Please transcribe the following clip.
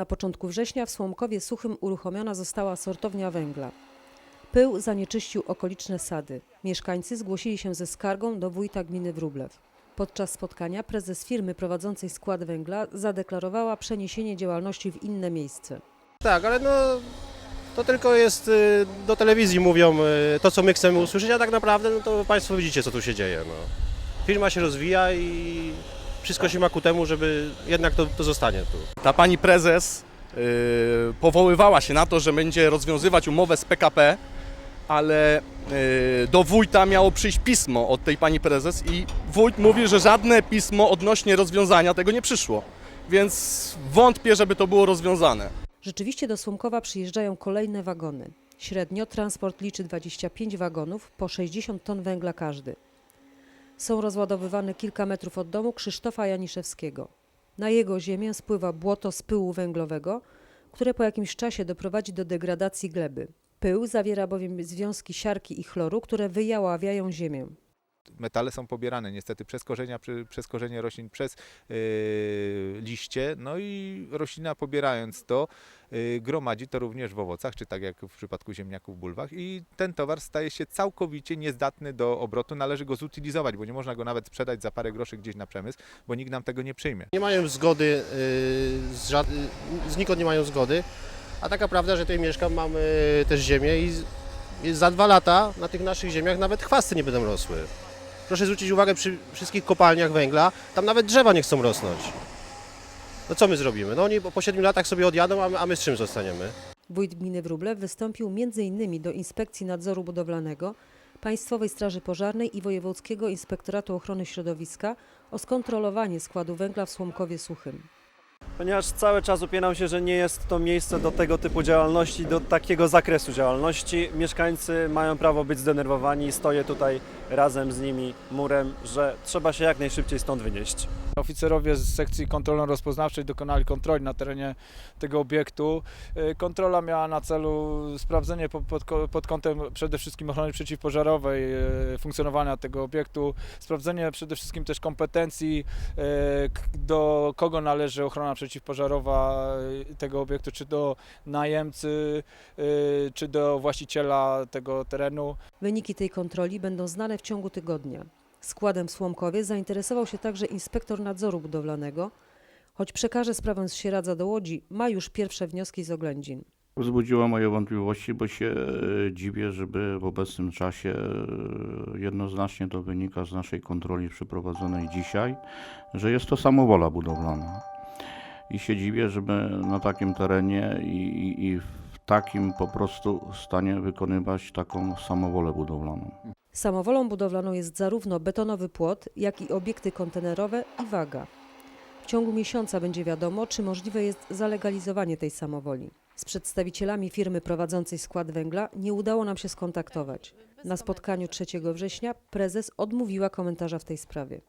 Na początku września w Słomkowie Suchym uruchomiona została sortownia węgla. Pył zanieczyścił okoliczne sady. Mieszkańcy zgłosili się ze skargą do wójta gminy Wróblew. Podczas spotkania prezes firmy prowadzącej skład węgla zadeklarowała przeniesienie działalności w inne miejsce. Tak, ale no to tylko jest y, do telewizji mówią y, to, co my chcemy usłyszeć, a tak naprawdę no to Państwo widzicie, co tu się dzieje. No. Firma się rozwija i wszystko się ma ku temu, żeby jednak to, to zostanie tu. Ta pani prezes yy, powoływała się na to, że będzie rozwiązywać umowę z PKP, ale yy, do wójta miało przyjść pismo od tej pani prezes i wójt mówi, że żadne pismo odnośnie rozwiązania tego nie przyszło. Więc wątpię, żeby to było rozwiązane. Rzeczywiście do Słomkowa przyjeżdżają kolejne wagony. Średnio transport liczy 25 wagonów, po 60 ton węgla każdy. Są rozładowywane kilka metrów od domu Krzysztofa Janiszewskiego. Na jego ziemię spływa błoto z pyłu węglowego, które po jakimś czasie doprowadzi do degradacji gleby. Pył zawiera bowiem związki siarki i chloru, które wyjaławiają ziemię. Metale są pobierane niestety przez korzenia, przez korzenie roślin, przez yy, liście, no i roślina pobierając to yy, gromadzi to również w owocach, czy tak jak w przypadku ziemniaków w bulwach i ten towar staje się całkowicie niezdatny do obrotu, należy go zutylizować, bo nie można go nawet sprzedać za parę groszy gdzieś na przemysł, bo nikt nam tego nie przyjmie. Nie mają zgody, y, z, żad... nie mają zgody, a taka prawda, że tutaj mieszkam, mamy też ziemię i za dwa lata na tych naszych ziemiach nawet chwasty nie będą rosły. Proszę zwrócić uwagę przy wszystkich kopalniach węgla, tam nawet drzewa nie chcą rosnąć. No co my zrobimy? No oni po po siedmiu latach sobie odjadą, a my, a my z czym zostaniemy? Wójt gminy Wróblew wystąpił m.in. do Inspekcji Nadzoru Budowlanego, Państwowej Straży Pożarnej i Wojewódzkiego Inspektoratu Ochrony Środowiska o skontrolowanie składu węgla w Słomkowie Suchym. Ponieważ cały czas upieram się, że nie jest to miejsce do tego typu działalności, do takiego zakresu działalności. Mieszkańcy mają prawo być zdenerwowani i stoję tutaj razem z nimi murem, że trzeba się jak najszybciej stąd wynieść. Oficerowie z sekcji kontrolno-rozpoznawczej dokonali kontroli na terenie tego obiektu. Y, Kontrola miała na celu sprawdzenie po- pod, pod kątem przede wszystkim ochrony przeciwpożarowej y, funkcjonowania tego obiektu, sprawdzenie przede wszystkim też kompetencji, y, do kogo należy ochrona przeciwpożarowa tego obiektu, czy do najemcy, czy do właściciela tego terenu. Wyniki tej kontroli będą znane w ciągu tygodnia. Składem Słomkowie zainteresował się także inspektor nadzoru budowlanego, choć przekaże sprawę z Sieradza do Łodzi, ma już pierwsze wnioski z oględzin. Wzbudziła moje wątpliwości, bo się e, dziwię, żeby w obecnym czasie e, jednoznacznie to wynika z naszej kontroli przeprowadzonej dzisiaj, że jest to samowola budowlana. I się dziwię, żeby na takim terenie i, i, i w takim po prostu stanie wykonywać taką samowolę budowlaną. Samowolą budowlaną jest zarówno betonowy płot, jak i obiekty kontenerowe i waga. W ciągu miesiąca będzie wiadomo, czy możliwe jest zalegalizowanie tej samowoli. Z przedstawicielami firmy prowadzącej skład węgla nie udało nam się skontaktować. Na spotkaniu 3 września prezes odmówiła komentarza w tej sprawie.